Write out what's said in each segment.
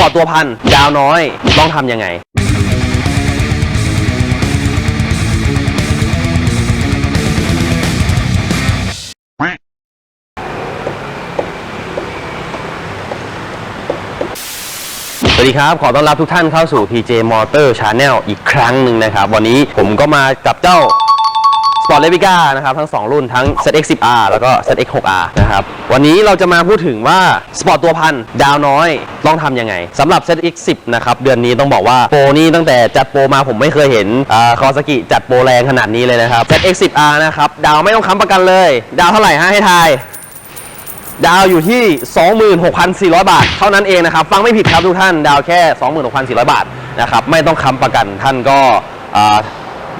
ปอร์ตตัวพันดาวน้อยต้องทำยังไงสวัสดีครับ ขอต้อนรับทุกท่านเข้าสู่ PJ Motor Channel อีกครั้งหนึ่งนะครับ วันนี้ผมก็มากับเจ้า Sport l e v i c a นะครับทั้ง 2 รุ่นทั้ง ZX10R แล้วก็ ZX6R นะครับวันนี้เราจะมาพูดถึงว่า Sport ตัวพันดาวน้อยต้องทำยังไงสำหรับ ZX10 นะครับเดือนนี้ต้องบอกว่าโปรนี่ตั้งแต่จัดโปรมาผมไม่เคยเห็นคอสกิจัดโปรแรงขนาดนี้เลยนะครับ ZX10R นะครับดาวไม่ต้องค้ำประกันเลย ดาวเท่าไหร่ฮะให้ทายดาวอยู่ที่ 26,400 บาท เท่านั้นเองนะครับ ฟังไม่ผิดครับทุกท่าน ดาวแค่ 26,400 บาทนะครับ ไม่ต้องค้ำประกันท่านก็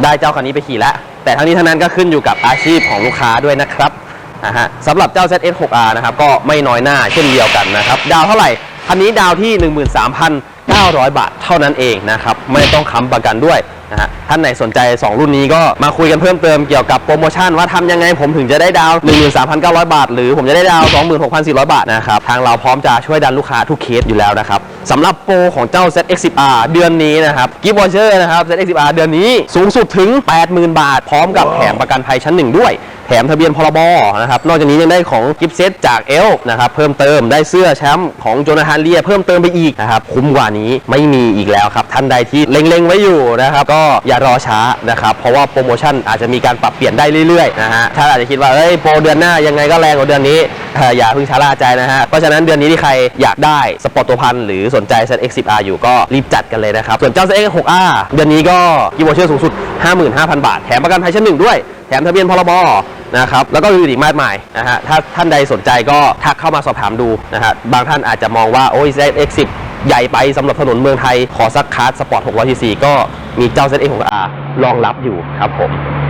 ได้เจ้าคันนี้ไปขี่แล้ว แต่ทั้งนี้ทั้งนั้นก็ขึ้นอยู่กับอาชีพของลูกค้าด้วยนะครับนะฮะสำหรับเจ้า ZS6R นะครับก็ไม่น้อยหน้าเช่นเดียวกันนะครับ ดาวเท่าไหร่คันนี้ดาวที่ 13,900 บาทเท่านั้นเองนะครับไม่ต้องค้ำประกันด้วย นะฮะท่านไหนสนใจ 2 รุ่นนี้ก็มาคุยกันเพิ่มเติมเกี่ยวกับโปรโมชั่นว่าทำยังไงผมถึงจะได้ดาว 13,900 บาท หรือผมจะได้ดาว 26,400 บาทนะครับ ทางเราพร้อมจะช่วยดันลูกค้าทุกเคสอยู่แล้วนะครับสำหรับโปรของเจ้า ZX10R เดือนนี้นะครับกิฟต์วอเชอร์นะครับ ZX10R เดือนนี้สูงสุดถึง 80,000 บาท พร้อมกับแถมประกันภัยชั้นหนึ่งด้วย ถมทะเบียนพรบนะครับ นอกจากนี้ยังได้ของกิฟต์เซตจากเอลนะครับเพิ่มเติมได้เสื้อแชมป์ของโจนาธานเลียเพิ่มเติมไปอีกนะครับคุ้มกว่านี้ไม่มีอีกแล้วครับ ท่านใดที่เล็งๆไว้อยู่นะครับก็อย่ารอช้านะครับเพราะว่าโปรโมชั่นอาจจะมีการปรับเปลี่ยนได้เรื่อยๆนะฮะถ้าอาจจะคิดว่าเอ้ยโปรเดือนหน้ายังไงก็แรงกว่าเดือนนี้อ่อย่าเพิ่งชะล่าใจนะฮะเพราะฉะนั้นเดือนนี้ที่ใครอยากได้สปอร์ตตัวพันหรือสนใจ ZX10R อยู่ก็รีบจัดกันเลยนะครับส่วนเจ้า ZX6R เดือนนี้ก็กิฟต์วเชอร์สูงสุด 55,000 บาท แถมประกันภัยชั้นหนึ่งด้วย แถมทะเบียนพรบ นะครับแล้วก็อื่นอีกมากมายนะฮะถ้าท่านใดสนใจก็ทักเข้ามาสอบถามดูนะฮะบางท่านอาจจะมองว่าโอ้ย ZX10 ใหญ่ไปสำหรับถนนเมืองไทย ขอสักคาร์ดสปอร์ต600 cc ก็มีเจ้า ZX6R รองรับอยู่ครับผม